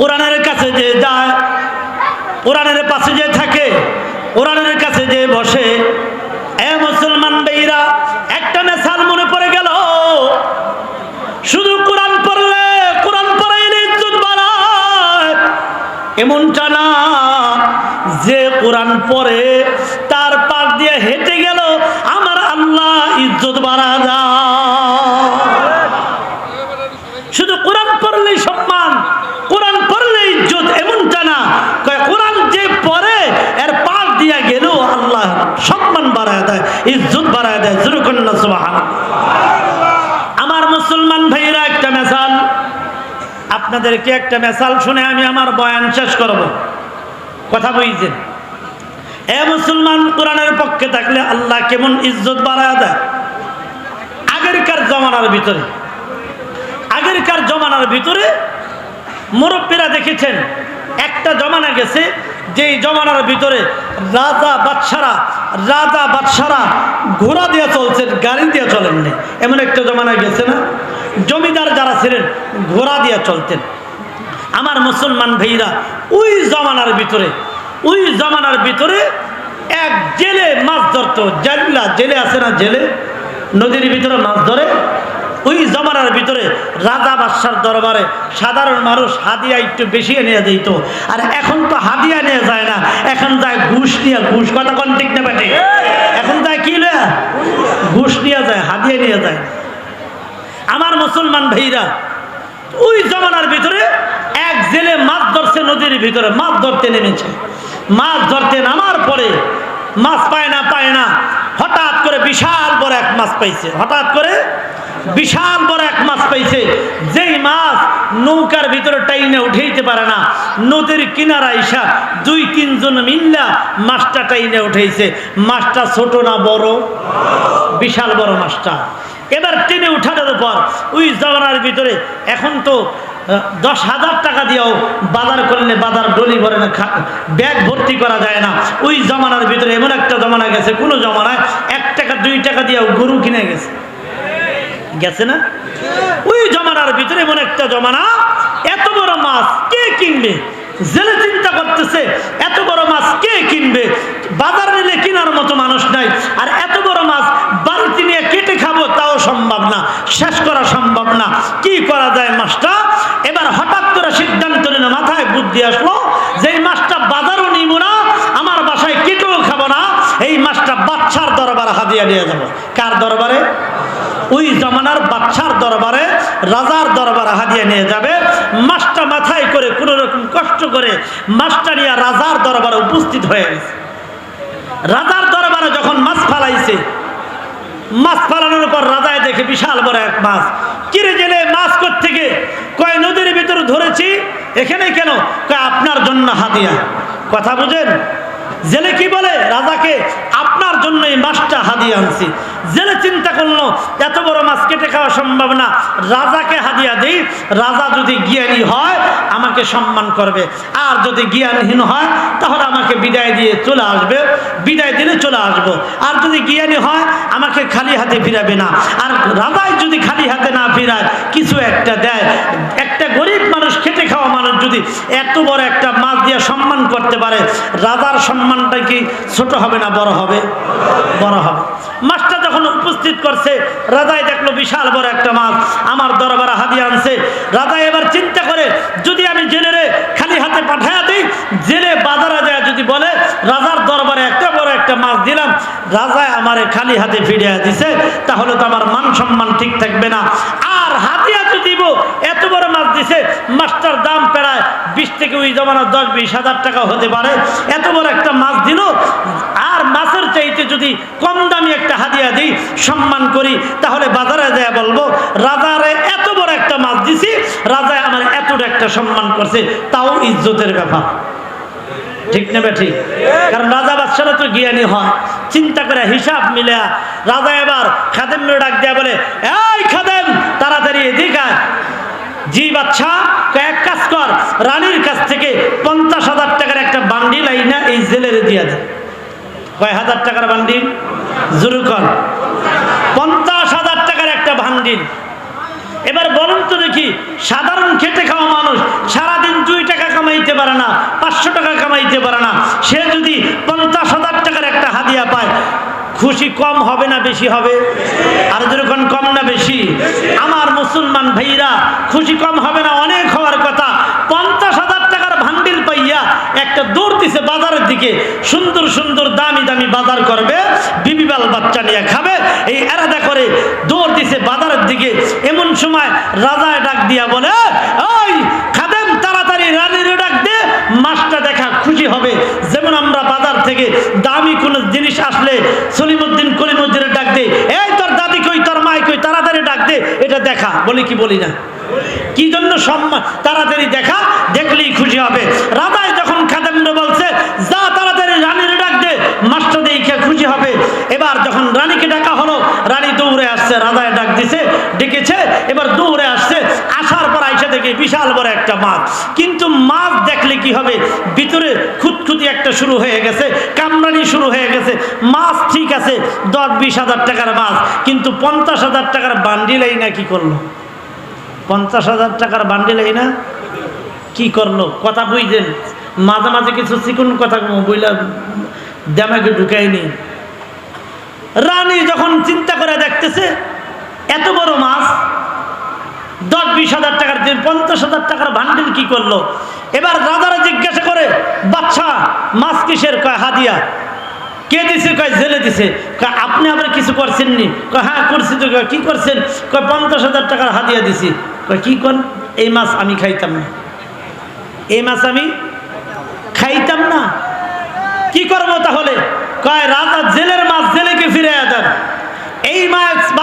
কোরআনের কাছে যে যায়, কোরআনের পাশে যে থাকে, কোরআনের কাছে যে বসে, এ মুসলমান বেইরা একটা মেসাল মনে পড়ে গেল। শুধু কোরআন পড়লে, কোরআন পড়াইলে ইজ্জত বাড়ায়। এমনটা না, যে কোরআন পড়ে, তার পাশ দিয়ে হেঁটে গেল, আমার আল্লাহ ইজ্জত বাড়া যায় শুধু কোরআন পড়লেই সম্মান কোরআন পড়লে ইজ্জত এমনটা না কয় কোরআন যে পড়ে এর পাশ দিয়া গেলেও আল্লাহ সম্মান বাড়ায় দেয় ইজ্জত বাড়ায় দেয় জুরুকন্যা সুবাহান আমার মুসলমান ভাইরা একটা মেসাল। আপনাদেরকে একটা মেসাল শুনে আমি আমার বয়ান শেষ করব। কথা বুঝছেন এ মুসলমান কোরআনের পক্ষে থাকলে আল্লাহ কেমন ইজ্জত বাড়ায় দেয়? আগেরকার জমানার ভিতরে। আগেরকার জমানার ভিতরে মুরব্বীরা দেখেছেন, একটা জমানা গেছে যেই জমানার ভিতরে রাজা বাদশারা রাজা বাদশারা ঘোড়া দিয়ে চলছেন, গাড়ি দিয়ে চলেননি। এমন একটা জমানায় গেছে না? জমিদার যারা ছিলেন, ঘোড়া দিয়ে চলতেন। আমার মুসলমান ভাইরা, ওই জমানার ভিতরে, ওই জমানার ভিতরে এক জেলে মাছ ধরতো। জেলা জেলে আছে না জেলে? নদীর ভিতরে মাছ ধরে, ওই জমানার ভিতরে রাজা বাদশার দরবারে সাধারণ মানুষ হাদিয়া একটু বেশি নিয়ে যেত আর এখন তো হাদিয়া নিয়ে যায় না, এখন যায় ঘুষ নিয়ে, ঘুষ কথা কোন ঠিক না এখন যায় কি ঘুষ নিয়ে যায়, হাদিয়া নিয়ে যায়। আমার মুসলমান ভাইরা, ওই জমানার ভিতরে এক জেলে মাছ ধরছে নদীর ভিতরে, মাছ ধরতে নেমেছে। মাছ ধরতে নামার পরে মাছ পায় না পায় না, হঠাৎ করে বিশাল বড় এক মাছ পাইছে। হঠাৎ করে বিশাল বড় এক মাছ পাইছে। যেই মাছ নৌকার ভিতরে টাইনে উঠেইতে পারে না, নদীর কিনারা ইসা দুই তিনজন মিল্লা মাছটা টাইনে উঠেইছে। মাছটা ছোট না বড়? বিশাল বড় মাছটা। এবার টেনে উঠানোর পর ওই জমানার ভিতরে এখন তো দশ হাজার টাকা দিয়েও বাজার করলে বাজার ডলি ভরে না ব্যাগ ভর্তি করা যায় না। ওই জমানার ভিতরে এমন একটা জমানা গেছে, কোনো জমানায় এক টাকা, দুই টাকা দিয়েও গরু কিনে গেছে। গেছে না? ওই জমানার ভিতরে এমন একটা জমানা, এত বড় মাছ কে কিনবে? জেলে চিন্তা করতেছে, এত বড় মাছ কে কিনবে? বাজার নিলে কেনার মতো মানুষ নাই, আর এত বড় মাছ বাড়িতে নিয়ে কেটে খাব, তাও সম্ভব না, শেষ করা সম্ভব না। কি করা যায় মাছটা? এবার হঠাৎ করে সিদ্ধান্ত নিল, মাথায় বুদ্ধি আসলো যে এই মাছটা বাজারও নিব না, আমার বাসায় কেটেও খাব না, এই মাছটা বাচ্চার দরবারে হাদিয়া নিয়ে যাব। কার দরবারে? ওই জমানার বাচ্চার দরবারে, রাজার দরবারে হাদিয়া নিয়ে যাবে। মাছটা মাথায় করে কোনো রকম কষ্ট করে মাছটা নিয়ে রাজার দরবারে উপস্থিত হয়ে গেছে। রাজার দরবারে যখন মাছ ফালাইছে, মাছ ফালানোর পর রাজায় দেখে বিশাল বড় এক মাছ। কিরে জেলে, মাছ থেকে কয়, নদীর ভিতরে ধরেছি। এখানে কেন? কয়, আপনার জন্য হাদিয়া। কথা বুঝেন? জেলে কি বলে? রাজাকে জন্য এই মাছটা হাদিয়া আনছি। জেলে চিন্তা করল, এত বড় মাছ কেটে খাওয়া সম্ভব না। রাজাকে হাদিয়া দিই, রাজা যদি জ্ঞানী হয়, আমাকে সম্মান করবে। আর যদি জ্ঞানহীন হয়, তাহলে আমাকে বিদায় দিয়ে চলে আসবে। বিদায় দিলে চলে আসব। আর যদি জ্ঞানী হয়, আমাকে খালি হাতে ফিরাবে না। আর রাজাই যদি খালি হাতে না ফিরায়, কিছু একটা দেয়। একটা গরিব মানুষ খেটে খাওয়া মানুষ যদি এত বড় একটা মাছ দিয়ে সম্মান করতে পারে, রাজার সম্মানটা কি ছোট হবে না বড় হবে? বড় হবে। মাছটা যখন উপস্থিত করছে, রাজাই দেখল বিশাল বড় একটা মাছ। আমার দরবারে হাদিয়া আনছে। রাজা এবার চিন্তা করে, যদি আমি জেলেরে খালি হাতে পাঠায়া দিই, জেলে বাজারে যায় যদি বলে, রাজার দরবারে একটা বড় একটা মাছ দিলাম রাজায় আমারে খালি হাতে ফিরিয়ে দিছে, তাহলে তো আমার মান সম্মান ঠিক থাকবে না। হাতিয়া দিব। এত বড় মাছ দিছে, মাছটার দাম প্রায় বিশ থেকে ওই জমানার দশ বিশ হাজার টাকা হতে পারে। এত বড় একটা মাছ দিল। আর মাছের চাইতে যদি কম দামি একটা হাদিয়া দিই, সম্মান করি, তাহলে বাজারে যায় বলব, রাজারে এত বড় একটা মাছ দিছি, রাজায় আমার এতটা একটা সম্মান করছে, তাও ইজ্জতের ব্যাপার। ঠিক নেবে ঠিক? কারণ রাজা বাদশারা তো জ্ঞানী হয়। চিন্তা করে হিসাব মিলে রাজা এবার খাদেম ডাক দেয়া বলে, এই খাদেম তাড়াতাড়ি এদিকে জি বাচ্চা এক কাজ কর, রানীর কাছ থেকে পঞ্চাশ হাজার টাকার একটা বান্ডিল না এই জেলের দিয়া দে। কয় হাজার টাকার বান্ডিল? জুরু কর। পঞ্চাশ হাজার টাকার একটা বান্ডিল। এবার বলুন তো দেখি, সাধারণ খেটে খাওয়া মানুষ সারাদিন দুই টাকা কামাইতে পারে না, পাঁচশো টাকা কামাইতে পারে না। সে যদি পঞ্চাশ কম হবে না বেশি হবে? আর যেরকম কম না বেশি, আমার মুসলমান ভাইরা খুশি কম হবে না অনেক হওয়ার কথা। পঞ্চাশ হাজার টাকার ভান্ডিল পাইয়া একটা দৌড় দিছে বাজারের দিকে। সুন্দর সুন্দর, দামি দামি বাজার করবে। বিবিবাল বাচ্চা নিয়ে খাবে। এই এরাদা করে দৌড় দিছে বাজারের দিকে। এমন সময় রাজায় ডাক দিয়া বলে, ওই খাদেম, তাড়াতাড়ি রানীর ডাক দে, মাছটা দেখা খুশি হবে। যেমন আমরা বাজার থেকে দামি জিনিস আসলে সলিমুদ্দিন কলিমুদ্দিনের ডাক দে। এই তোর দাদি কই, তোর মাই কই, তাড়াতাড়ি ডাক দে, এটা দেখা। বলি কি বলি না? কি জন্য সম্মান? তাড়াতাড়ি দেখা, দেখলেই খুশি হবে। রাধায় যখন খাদেমরা বলছে, যা তাড়াতাড়ি রানীর ডাক দে, মাস্টার দেখে খুশি হবে। এবার যখন রানীকে ডাকা হলো, রানী দৌড়ে আসছে রাধায় ডাক দিছে, ডেকেছে, এবার দৌড়ে আসছে, আসার পর আইসা দেখে বিশাল বড় একটা মাছ। কিন্তু মাছ দেখলে কি হবে? ভিতরে খুঁতখুতি একটা শুরু হয়ে গেছে কামরানি শুরু হয়ে গেছে। মাছ ঠিক আছে, দশ বিশ হাজার টাকার মাছ, কিন্তু পঞ্চাশ হাজার টাকার বান্ডিলেই না কি করল? পঞ্চাশ হাজার টাকার বান্ডিল এই না কি করল? কথা বুঝছেন মাঝে মাঝে কিছু চিকুন কথা বইলা দামাকে ঢুকায়নি। রানী যখন চিন্তা করে দেখতেছে, এত বড় মাছ, দশ বিশ হাজার দিন পঞ্চাশ হাজার টাকার ভান্ডিল কি করল? এবার রাজারা জিজ্ঞাসা করে বাচ্চা মাছ কিসের? কয়, হাদিয়া। কে দিছে? কয়, জেলে দিছে। কয়, আপনি আবার কিছু করছেননি? কয় হ্যাঁ করছি তো। কয়, কি করছেন? কয়, পঞ্চাশ হাজার টাকার হাদিয়া দিছি। কয়, কি কর? এই মাছ আমি খাইতাম না। এই মাছ আমি খাইতাম না। কি করব তাহলে? কয়, রাজা জেলের মাছ জেলেকে ফিরে দেন।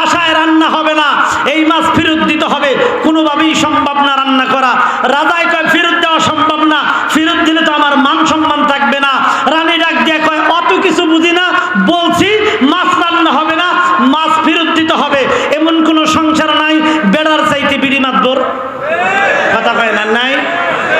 বাসায় রান্না হবে না। এই মাছ ফেরত দিতে হবে। কোনোভাবেই সম্ভব না রান্না করা। রাজায় কয়, ফেরত দেওয়া সম্ভব না। ফেরত দিলে তো আমার মান সম্মান থাকবে না। রানী ডাক দিয়ে কয়, অত কিছু বুঝি না। বলছি, মাছ রান্না হবে না। মাছ ফেরত দিতে হবে। এমন কোনো সংসার নাই। বেড়ার চাইতে বিড়ি মাতবর কথা কয় না, নাই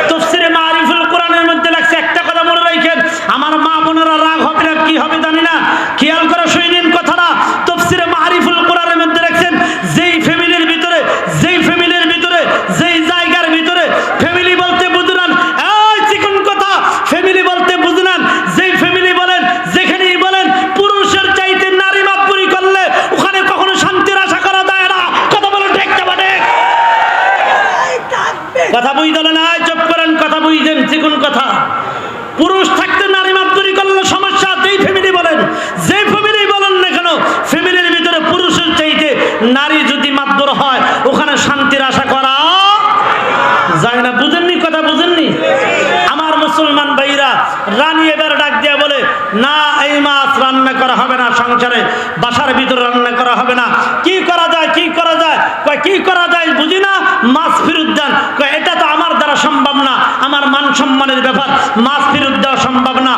তফসিরে মারিফুল কোরআনের মধ্যে লাগছে একটা কথা মনে রাখেন আমার মা বোনেরা রাগ হবে না কি হবে জানি না খেয়াল করে শুনিন কথাটা তফসিরে মারিফুল কোরআনের মধ্যে রাখছেন যেই ফ্যামিলির ভিতরে যেই ফ্যামিলির ভিতরে যেই জায়গার ভিতরে ফ্যামিলি বলতে বুঝলেন এই চিকন কথা ফ্যামিলি বলতে বুঝলেন যেই ফ্যামিলি বলেন যেখানেই বলেন পুরুষের চাইতে নারী মাপুরি করলে ওখানে কখনো শান্তির আশা করা যায় না কথা বলেন ঠিক না ঠিক কথা বুঝতে না চুপ করেন কথা বুঝছেন চিকুন কথা পুরুষ থাকতে নারী মাত্রি করলে সমস্যা যেই ফ্যামিলি বলেন যে ফ্যামিলি বলেন না কেন ফ্যামিলির ভিতরে পুরুষের চাইতে নারী যদি মাত্র হয় ওখানে শান্তির আশা করা যায় না বুঝেননি কথা বুঝেননি আমার মুসলমান ভাইরা রানী এবার ডাক দিয়া বলে না এই মাছ রান্না করা হবে না, সংসারে বাসার ভিতরে রান্না করা হবে না। কি করা যায়, কি করা যায়? কয়, কি করা যায় বুঝি না? মাছ ফেরত দেন। কয়, এটা তো আমার দ্বারা সম্ভব না, আমার মান সম্মানের ব্যাপার। মাছ ফেরত দেওয়া সম্ভব না।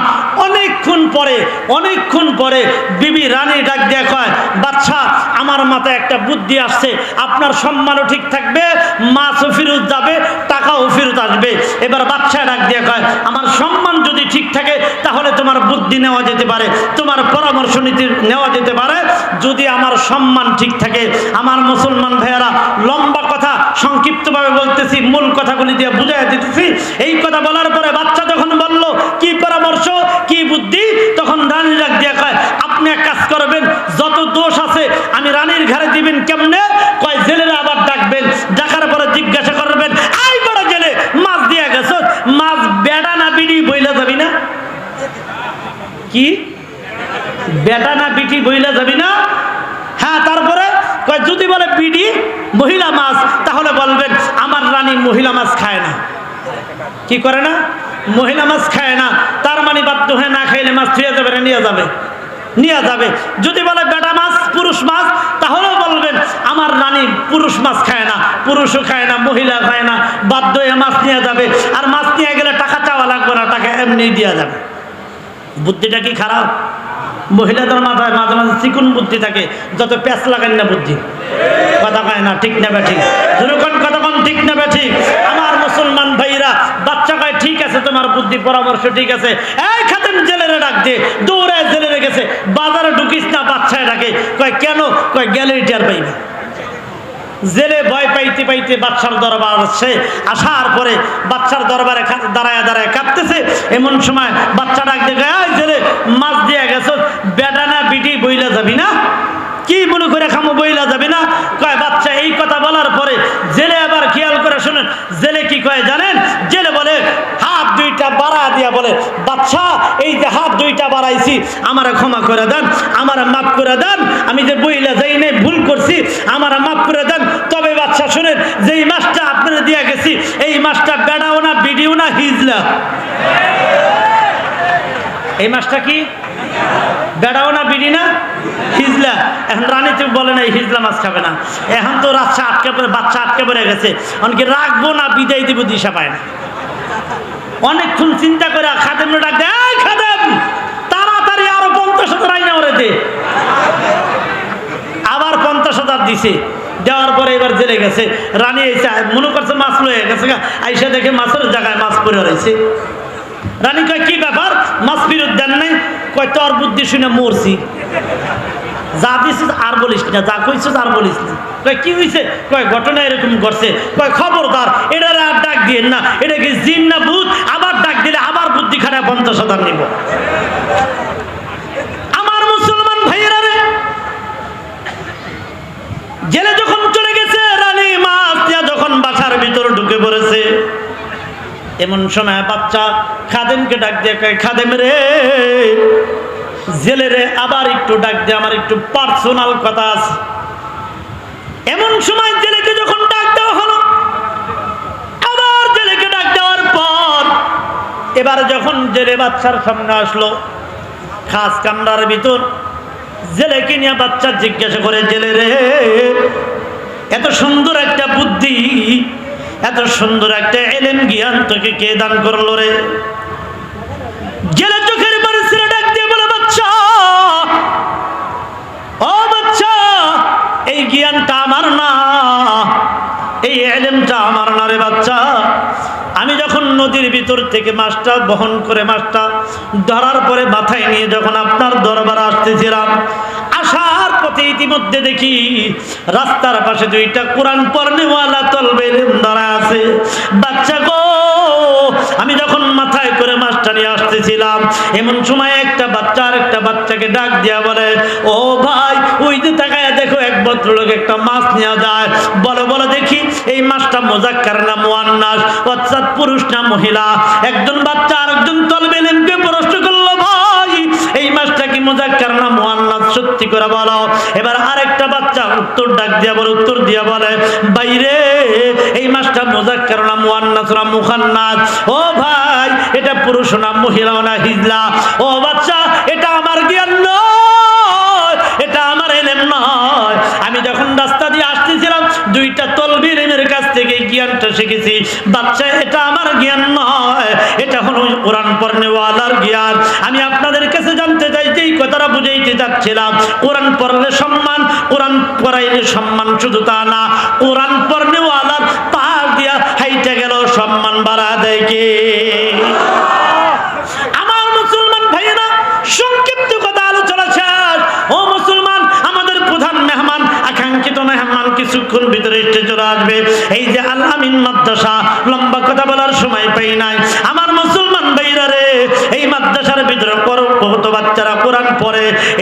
অনেকক্ষণ পরে অনেকক্ষণ পরে বিবি রানী ডাক দিয়া কয়, বাচ্চা, আমার মাথায় একটা বুদ্ধি আসছে, আপনার সম্মানও ঠিক থাকবে, মাছও ফেরত যাবে টাকাও ফেরত আসবে। এবার বাচ্চা ডাক দিয়ে কয়, আমার সম্মান যদি ঠিক থাকে, তাহলে তোমার বুদ্ধি নেওয়া যেতে পারে, তোমার পরামর্শ নীতি নেওয়া যেতে পারে। যদি আমার সম্মান ঠিক থাকে, আমার মুসলমান ভাইয়ারা, লম্বা কথা, সংক্ষিপ্তভাবে বলতেছি, মূল কথাগুলি দিয়ে বুঝাই দিতেছি। এই কথা বলার পরে বাচ্চা যখন বলল কি পরামর্শ কি বুদ্ধি তখন রানী ডাক দিয়ে কয় আপনি এক কাজ করবেন যত দোষ আছে আমি রানীর ঘরে দিবেন কেমনে কয় জেলেরা আবার ডাকবেন ডাকার পরে জিজ্ঞাসা করবেন আই বড় জেলে মাছ দিয়ে গেছ মাছ বেড়া না বিড়ি বইলা যাবি না কি বেটা না বিটি বইলা যাবি না? হ্যাঁ তারপরে যদি বলে বিডি মহিলা মাছ, তাহলে বলবেন আমার রানী মহিলা মাছ খায় না। কি করে না? মহিলা মাছ খায় না। তার মানে বাধ্য হয়ে না খাইলে মাছ থুয়ে যাবে না, নিয়ে যাবে। নিয়ে যাবে। যদি বলে বেটা মাছ, পুরুষ মাছ, তাহলেও বলবেন আমার রানী পুরুষ মাছ খায় না, পুরুষও খায় না, মহিলা খায় না। বাধ্য হয়ে মাছ নিয়ে যাবে। আর মাছ নিয়ে গেলে টাকা চাওয়া লাগবে না, টাকা এমনি দেওয়া যাবে। বুদ্ধিটা কি খারাপ? মহিলাদের মাথায় মাঝে মাঝে চিকুন বুদ্ধি থাকে, যত প্যাঁচ লাগান না বুদ্ধি। কথা কয় না, ঠিক না ঠিক যেরকম কতক্ষণ ঠিক না ঠিক আমার মুসলমান ভাইরা, বাচ্চা কয়, ঠিক আছে, তোমার বুদ্ধি, পরামর্শ ঠিক আছে। এই খাতেন জেলেরে ডাক দিয়ে দৌড়ায় জেলেরে গেছে, বাজারে ঢুকিস না, বাচ্চায় ডাকে। কয়, কেন? কয়, গ্যালারি টিয়ার পাইবে জেলে ভয় পাইতে পাইতে বাচ্চার দরবার আসছে। আসার পরে বাচ্চার দরবারে দাঁড়ায় দাঁড়ায় কাঁপতেছে এমন সময় বাচ্চা ডাক দেখে জেলে মাছ দিয়ে গেছ? বেটা না বিটি বইলা যাবি না? কি মনে করে খামো বইলা যাবে না? কয়, বাচ্চা, এই কথা বলার পরে জেলে আবার খেয়াল করে শুনেন, জেলে কি কয় জানেন? জেলে বলে, হাত দুইটা বাড়া দিয়া বলে, বাচ্চা, এই যে হাত দুইটা বাড়াইছি, আমারে ক্ষমা করে দেন, আমারে মাফ করে দেন, আমি যে বইলা যাই নাই, ভুল করছি, আমারে মাফ করে দেন। তবে বাচ্চা, শুনেন যে এই মাছটা আপনারা দিয়া গেছি, এই মাছটা বেড়াও না বিডিও না, হিজলা। এই মাছটা কি? বেড়াও না বিড়ি না? হিজলা। এখন রানীতে বলে না হিজলা মাছ খাবে না। এখন তো রাস্তা আটকে পড়ে, বাচ্চা আটকে পড়ে গেছে। অনেকে রাখব না বিদায় দিব দিশা পায় না। অনেকক্ষণ চিন্তা করে খাদেম ডাক খাদেম, তাড়াতাড়ি আরও পঞ্চাশ হাজার আইনা ওরে দে। আবার পঞ্চাশ হাজার দিছে। দেওয়ার পরে এবার জেলে গেছে। রানী এসে মনে করছে মাছ লয়ে গেছে। আইসা দেখে মাছের জায়গায় মাছ পড়ে রয়েছে। রানী কয়, কি ব্যাপার? মাছ কয়, তোর বুদ্ধি শুনে মরছি। যা দিছিস আর বলিস না, যা কইছিস আর বলিস না। কয়, কি হয়েছে কয়, ঘটনা এরকম ঘটছে। কয়, খবরদার, এটা আর ডাক দিয়ে না। এটা কি জিন না ভূত? আবার ডাক দিলে আবার বুদ্ধি খারাপ পঞ্চাশ হাজার নিব। আমার মুসলমান ভাইয়েরা জেলে যখন চলে গেছে রানী মাছ দিয়া যখন বাসার ভিতর ঢুকে পড়েছে এমন সময় বাচ্চা খাদেমকে ডাক দিয়ে খাদেম রে, জেলে রে, আবার একটু ডাক দিয়ে আমার একটু পার্সোনাল কথা আছে। এমন সময় জেলেকে যখন ডাক দেওয়া হলো, আবার জেলেকে ডাক দেওয়ার পর এবার যখন জেলে বাচ্চার সামনে আসলো, খাস কামরার ভিতর জেলেকে নিয়ে বাচ্চা জিজ্ঞাসা করে, জেলে রে, এত সুন্দর একটা বুদ্ধি এত সুন্দর একটা এলেন জ্ঞান তোকে কে দান করল রে? জেলে চোখের ডাক দিয়ে বাচ্চা, ও বাচ্চা, এই জ্ঞানটা আমার না, এই এলেমটা আমার না রে বাচ্চা। আমি যখন নদীর ভিতর থেকে মাছটা বহন করে মাছটা ধরার পরে মাথায় নিয়ে যখন আপনার দরবার আসতেছিলাম, আসার পথে ইতিমধ্যে দেখি রাস্তার পাশে দুইটা কোরআন পর্নেওয়ালা বাচ্চা গো, আমি যখন মাথায় করে মাছটা নিয়ে আসতেছিলাম, এমন সময় একটা বাচ্চা আর একটা বাচ্চাকে ডাক দিয়া বলে, ও ভাই, ওই যে তাকায় দেখো, এক ভদ্রলোক একটা মাছ নেওয়া যায়। বলো বলো দেখি, এই মাছটা মোজাক্কার না মোয়ান্নাস অর্থাৎ পুরুষ না মহিলা? একজন বাচ্চা আর একজন তলবে লেমকে প্রশ্ন করল, ভাই, এই মাছটা কি মোজাক্কার না মোয়ান্নাস সত্যি করে বলো। এবার আরেকটা বাচ্চা উত্তর ডাক দিয়া বলে, উত্তর দিয়া বলে, বাইরে এই মাছটা মোজাক্কার না মোয়ান্নাস না মুখান্নাস। ও ভাই, এটা পুরুষ না মহিলা না হিজলা। ও বাচ্চা, এটা আমার জ্ঞান নয়, এটা আমার এলেম নয়। আমি যখন রাস্তা দিয়ে আসতেছিলাম, দুইটা তলবির এমের কাছ থেকে জ্ঞানটা শিখেছি। বাচ্চা, এটা আমার জ্ঞান নয়, এটা হলো কোরআন পড়নেওয়ালার জ্ঞান। আমি আপনাদের কাছে জানতে চাই যে এই কথাটা বুঝাইতে চাচ্ছিলাম। কোরআন পড়লে সম্মান, কোরআন পড়াইলে সম্মান শুধু তা না। কোরআন পড়নেওয়ালার সম্মান বাড়া দেয় কে? আমার মুসলমান ভাইয়েরা, সংক্ষিপ্ত কথা আলোচনা শেষ। ও মুসলমান, আমাদের প্রধান মেহমান, আকাঙ্ক্ষিত মেহমান কিছুক্ষণ ভিতরে আসবে। এই যে মাদ্রাসা, লম্বা কথা বলার সময় পাই নাই। আমার মুসলমান ভাইরা রে, এই মাদ্রাসার ভিতরে কত বাচ্চারা কোরআন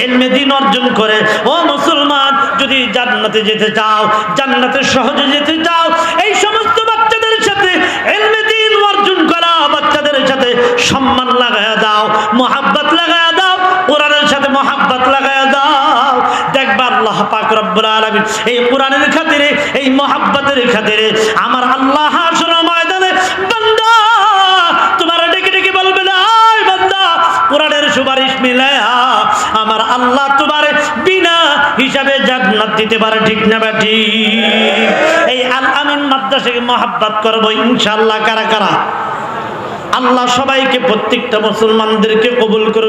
এলমে দিন অর্জন করে। ও মুসলমান, যদি জান্নাতে যেতে চাও, জান্নাতে সহজে যেতে চাও, এই সমস্ত বাচ্চাদের সাথে এলমে দিন অর্জন করা বাচ্চাদের সাথে সম্মান লাগায়া দাও, মোহাব্বত লাগায়া দাও, কোরআনের সাথে মোহাব্বত লাগায়া দাও। দেখবা আল্লাহ পাক রব্বুল আলামিন এই কোরআনের খাতিরে, এই মোহাব্বতের খাতিরে আমার আল্লাহ হাসর ময়দানে ডেকে ডেকে বলবে সুপারিশ আমার আল্লাহ বিনা হিসাবে দিতে পারে, ঠিক না এই করব ইনশাআল্লাহ, কারা কারা? আল্লাহ সবাইকে প্রত্যেকটা মুসলমানদেরকে কবুল করে